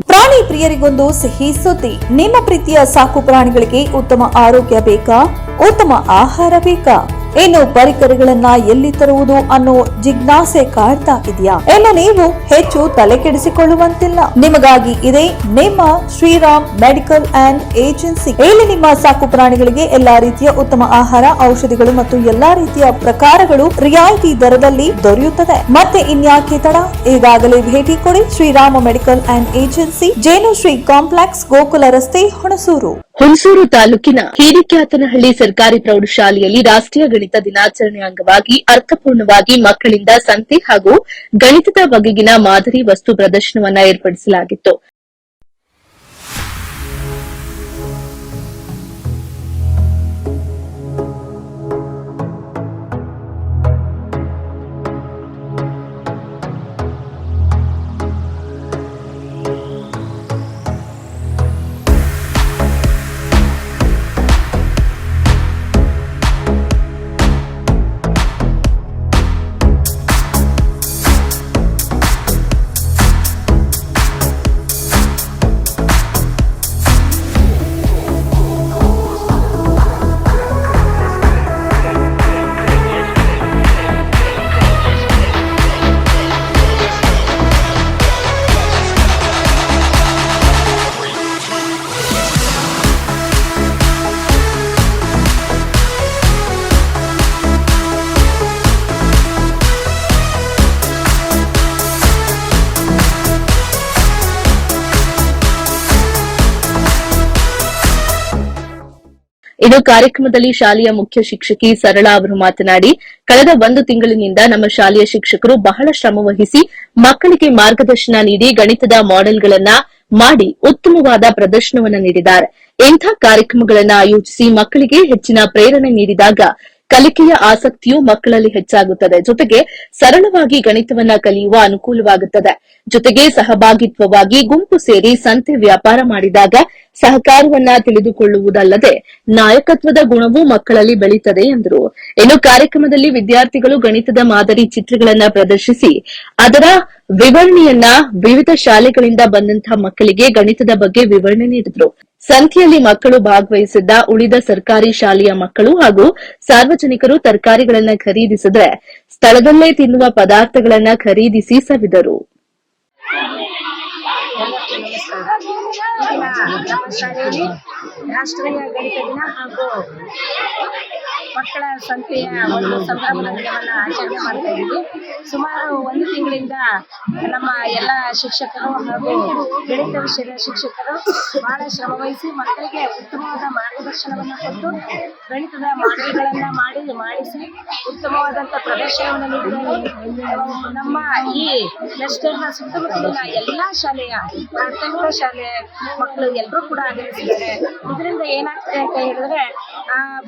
ಪ್ರಾಣಿ ಪ್ರಿಯರಿಗೊಂದು ಸಿಹಿ ಸುದ್ದಿ. ನಿಮ್ಮ ಪ್ರೀತಿಯ ಸಾಕು ಪ್ರಾಣಿಗಳಿಗೆ ಉತ್ತಮ ಆರೋಗ್ಯ ಬೇಕಾ? ಉತ್ತಮ ಆಹಾರ ಬೇಕಾ? ಇನ್ನು ಪರಿಕರಗಳನ್ನ ಎಲ್ಲಿ ತರುವುದು ಅನ್ನೋ ಜಿಜ್ಞಾಸೆ ಕಾಡ್ತಾ ಇದೆಯಾ? ಎಲ್ಲ ನೀವು ಹೆಚ್ಚು ತಲೆ ಕೆಡಿಸಿಕೊಳ್ಳುವಂತಿಲ್ಲ ನಿಮಗಾಗಿ ಇದೆ ನಿಮ್ಮ ಶ್ರೀರಾಮ್ ಮೆಡಿಕಲ್ ಅಂಡ್ ಏಜೆನ್ಸಿ. ಇಲ್ಲಿ ನಿಮ್ಮ ಸಾಕು ಪ್ರಾಣಿಗಳಿಗೆ ಎಲ್ಲಾ ರೀತಿಯ ಉತ್ತಮ ಆಹಾರ, ಔಷಧಿಗಳು ಮತ್ತು ಎಲ್ಲಾ ರೀತಿಯ ಪ್ರಕಾರಗಳು ರಿಯಾಯಿತಿ ದರದಲ್ಲಿ ದೊರೆಯುತ್ತದೆ. ಮತ್ತೆ ಇನ್ಯಾಕೆ ತಡ? ಈಗಾಗಲೇ ಭೇಟಿ ಕೊಡಿ ಶ್ರೀರಾಮ ಮೆಡಿಕಲ್ ಅಂಡ್ ಏಜೆನ್ಸಿ, ಜೇನು ಶ್ರೀ ಕಾಂಪ್ಲೆಕ್ಸ್ ಗೋಕುಲ ರಸ್ತೆ ಹುಣಸೂರು. ಹುಣಸೂರು ತಾಲೂಕಿನ ಹಿರಿಕ್ಯಾತನಹಳ್ಳಿ ಸರ್ಕಾರಿ ಪ್ರೌಢಶಾಲೆಯಲ್ಲಿ ರಾಷ್ಟೀಯ ಗಣಿತ ದಿನಾಚರಣೆ ಅಂಗವಾಗಿ ಅರ್ಥಪೂರ್ಣವಾಗಿ ಮಕ್ಕಳಿಂದ ಸಂತೆ ಹಾಗೂ ಗಣಿತದ ಬಗೆಗಿನ ಮಾದರಿ ವಸ್ತು ಪ್ರದರ್ಶನವನ್ನ ಏರ್ಪಡಿಸಲಾಗಿತ್ತು. ಇನ್ನು ಕಾರ್ಯಕ್ರಮದಲ್ಲಿ ಶಾಲೆಯ ಮುಖ್ಯ ಶಿಕ್ಷಕಿ ಸರಳಾ ಅವರು ಮಾತನಾಡಿ, ಕಳೆದ ಒಂದು ತಿಂಗಳಿನಿಂದ ನಮ್ಮ ಶಾಲೆಯ ಶಿಕ್ಷಕರು ಬಹಳ ಶ್ರಮವಹಿಸಿ ಮಕ್ಕಳಿಗೆ ಮಾರ್ಗದರ್ಶನ ನೀಡಿ ಗಣಿತದ ಮಾಡೆಲ್ಗಳನ್ನ ಮಾಡಿ ಉತ್ತಮವಾದ ಪ್ರದರ್ಶನವನ್ನ ನೀಡಿದ್ದಾರೆ. ಇಂಥ ಕಾರ್ಯಕ್ರಮಗಳನ್ನು ಆಯೋಜಿಸಿ ಮಕ್ಕಳಿಗೆ ಹೆಚ್ಚಿನ ಪ್ರೇರಣೆ ನೀಡಿದಾಗ ಕಲಿಕೆಯ ಆಸಕ್ತಿಯು ಮಕ್ಕಳಲ್ಲಿ ಹೆಚ್ಚಾಗುತ್ತದೆ. ಜೊತೆಗೆ ಸರಳವಾಗಿ ಗಣಿತವನ್ನ ಕಲಿಯುವ ಅನುಕೂಲವಾಗುತ್ತದೆ. ಜೊತೆಗೆ ಸಹಭಾಗಿತ್ವವಾಗಿ ಗುಂಪು ಸೇರಿ ಸಂತೆ ವ್ಯಾಪಾರ ಮಾಡಿದಾಗ ಸಹಕಾರವನ್ನ ತಿಳಿದುಕೊಳ್ಳುವುದಲ್ಲದೆ ನಾಯಕತ್ವದ ಗುಣವೂ ಮಕ್ಕಳಲ್ಲಿ ಬೆಳೀತದೆ ಎಂದರು. ಇನ್ನು ಕಾರ್ಯಕ್ರಮದಲ್ಲಿ ವಿದ್ಯಾರ್ಥಿಗಳು ಗಣಿತದ ಮಾದರಿ ಚಿತ್ರಗಳನ್ನ ಪ್ರದರ್ಶಿಸಿ, ಅದರ ವಿವರಣೆಯನ್ನ ವಿವಿಧ ಶಾಲೆಗಳಿಂದ ಬಂದಂತಹ ಮಕ್ಕಳಿಗೆ ಗಣಿತದ ಬಗ್ಗೆ ವಿವರಣೆ ನೀಡಿದರು. ಸಂಖ್ಯೆಯಲ್ಲಿ ಮಕ್ಕಳು ಭಾಗವಹಿಸಿದ್ದ ಉಳಿದ ಸರ್ಕಾರಿ ಶಾಲೆಯ ಮಕ್ಕಳು ಹಾಗೂ ಸಾರ್ವಜನಿಕರು ತರಕಾರಿಗಳನ್ನ ಖರೀದಿಸಿದ್ರೆ ಸ್ಥಳದಲ್ಲೇ ತಿನ್ನುವ ಪದಾರ್ಥಗಳನ್ನ ಖರೀದಿಸಿ ಸವಿದರು. ಶಾಲೆಯಲ್ಲಿ ರಾಷ್ಟ್ರೀಯ ಗಣಿತ ದಿನ ಹಾಗೂ ಮಕ್ಕಳ ಸಂತೆಯ ಒಂದು ಸಂಭ್ರಮದ ಆಚರಣೆ ಮಾಡ್ತಾ ಇದ್ದೀವಿ. ಸುಮಾರು ಒಂದು ತಿಂಗಳಿಂದ ನಮ್ಮ ಎಲ್ಲ ಶಿಕ್ಷಕರು ಹಾಗೂ ಗಣಿತ ವಿಷಯದ ಶಿಕ್ಷಕರು ಬಹಳ ಶ್ರಮವಹಿಸಿ ಮಕ್ಕಳಿಗೆ ಉತ್ತಮವಾದ ಮಾರ್ಗದರ್ಶನವನ್ನು ಕೊಟ್ಟು ಗಣಿತದ ಮಾದರಿಗಳನ್ನ ಮಾಡಿ ಮಾಡಿಸಿ ಉತ್ತಮವಾದಂಥ ಪ್ರದರ್ಶನವನ್ನು ನೀಡಿದ್ದಾರೆ ನಮ್ಮ ಈ ಕ್ಲಸ್ಟರ್ನ ಸುತ್ತಮುತ್ತಲಿನ ಎಲ್ಲ ಶಾಲೆಯ ಪ್ರಾಥಮಿಕ ಶಾಲೆ ಮಕ್ಕಳು ಎಲ್ಲರೂ ಕೂಡ ಆಗಮಿಸಿದ್ದಾರೆ. ಇದರಿಂದ ಏನಾಗ್ತದೆ ಅಂತ ಹೇಳಿದ್ರೆ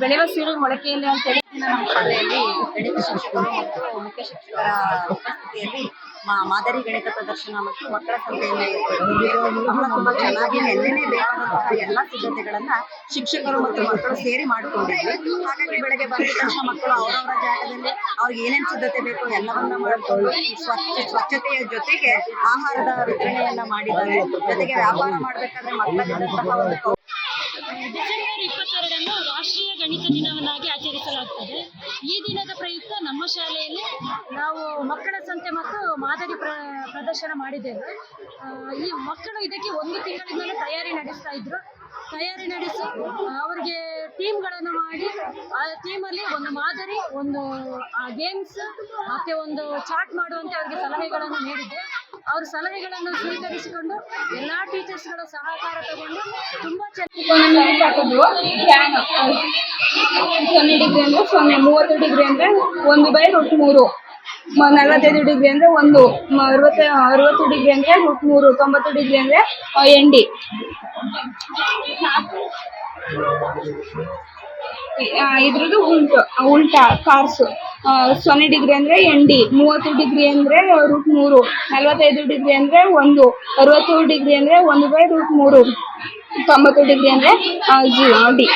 ಬೆಳೆಯುವ ಸೀರೆ ಮೊಳಕೆಯಲ್ಲಿ ಅಂತೇಳಿ ನಮ್ಮ ಶಾಲೆಯಲ್ಲಿ ಗಣಿತ ಶಿಕ್ಷಕರು ಮತ್ತು ಮುಖ್ಯ ಶಿಕ್ಷಕರ ಉಪಸ್ಥಿತಿಯಲ್ಲಿ ಮಾದರಿ ಗಣಿತ ಪ್ರದರ್ಶನ ಮತ್ತು ಮಕ್ಕಳ ಸಂತೆಯನ್ನು ಬಹಳ ತುಂಬಾ ಚೆನ್ನಾಗಿ ನೆನ್ನೆನೆ ಬೇಕಾದಂತಹ ಎಲ್ಲಾ ಸಿದ್ಧತೆಗಳನ್ನ ಶಿಕ್ಷಕರು ಮತ್ತು ಮಕ್ಕಳು ಸೇರಿ ಮಾಡಿಕೊಂಡಿದ್ವಿ. ಹಾಗಾಗಿ ಬೆಳಗ್ಗೆ ಬಂದ ಮಕ್ಕಳು ಅವರವರ ಜಾಗದಲ್ಲಿ ಅವ್ರಿಗೆ ಏನೇನು ಸಿದ್ಧತೆ ಬೇಕು ಎಲ್ಲವನ್ನ ಮಾಡಿಕೊಂಡು ಸ್ವಚ್ಛ, ಸ್ವಚ್ಛತೆಯ ಜೊತೆಗೆ ಆಹಾರದ ವಿತರಣೆಯನ್ನ ಮಾಡಿದ್ದಾರೆ. ಜೊತೆಗೆ ವ್ಯಾಪಾರ ಮಾಡ್ಬೇಕಾದ್ರೆ ಮಕ್ಕಳಿದ್ದಂತಹ ಒಂದು ಇಪ್ಪತ್ತೆರಡನ್ನು ರಾಷ್ಟ್ರೀಯ ಗಣಿತ ದಿನವನ್ನಾಗಿ ಆಚರಿಸಲಾಗುತ್ತದೆ. ಈ ದಿನದ ಪ್ರಯುಕ್ತ ನಮ್ಮ ಶಾಲೆಯಲ್ಲಿ ನಾವು ಮಕ್ಕಳ ಸಂತೆ ಮತ್ತು ಮಾದರಿ ಪ್ರ, ಪ್ರದರ್ಶನ ಮಾಡಿದ್ದೇವೆ. ಈ ಮಕ್ಕಳು ಇದಕ್ಕೆ ಒಂದು ತಿಂಗಳಿಂದಲೂ ತಯಾರಿ ನಡೆಸ್ತಾ ಇದ್ರು. ತಯಾರಿ ನಡೆಸಿ ಅವರಿಗೆ ಟೀಮ್ಗಳನ್ನು ಮಾಡಿ, ಆ ಟೀಮಲ್ಲಿ ಒಂದು ಮಾದರಿ, ಒಂದು ಗೇಮ್ಸ್ ಮತ್ತೆ ಒಂದು ಚಾಟ್ ಮಾಡುವಂತೆ ಅವರಿಗೆ ಸಲಹೆಗಳನ್ನು ನೀಡಿದ್ದೆ. ಅವ್ರ ಸಲಹೆಗಳನ್ನು ಸ್ವೀಕರಿಸಿಕೊಂಡು ಎಲ್ಲಾ ಟೀಚರ್ಸ್ಗಳ ಸಹಕಾರ ತಗೊಂಡು ತುಂಬಾ ಚೆನ್ನಾಗಿ ಸೊನ್ನೆ ಡಿಗ್ರಿ ಅಂದ್ರೆ ಸೊನ್ನೆ, ಮೂವತ್ತು ಡಿಗ್ರಿ ಅಂದ್ರೆ ಒಂದು ಬೈ ರೂಟ್ ಮೂರು. ನಲವತ್ತೈದು ಡಿಗ್ರಿ ಅಂದ್ರೆ ಒಂದು ಅರವತ್ತ, ಅರವತ್ತು ಡಿಗ್ರಿ ಅಂದ್ರೆ ರೂಟ್ ಮೂರು, ತೊಂಬತ್ತು ಡಿಗ್ರಿ ಅಂದ್ರೆ ಎಂಡಿ ಇದ್ರದ್ದು ಉಲ್ಟು ಉಲ್ಟಾ ಕಾರ್ಸ್ ಸೊನ್ನೆ ಡಿಗ್ರಿ ಅಂದ್ರೆ ಎಂಡಿ ಮೂವತ್ತು ಡಿಗ್ರಿ ಅಂದ್ರೆ ರೂಟ್ ಮೂರು, ನಲವತ್ತೈದು ಡಿಗ್ರಿ ಅಂದ್ರೆ ಒಂದು ಅರವತ್ತು ಡಿಗ್ರಿ ಅಂದ್ರೆ ಒಂದು ಬೈ ರೂಟ್ ಮೂರು, ತೊಂಬತ್ತು ಡಿಗ್ರಿ ಅಂದ್ರೆ ಡಿ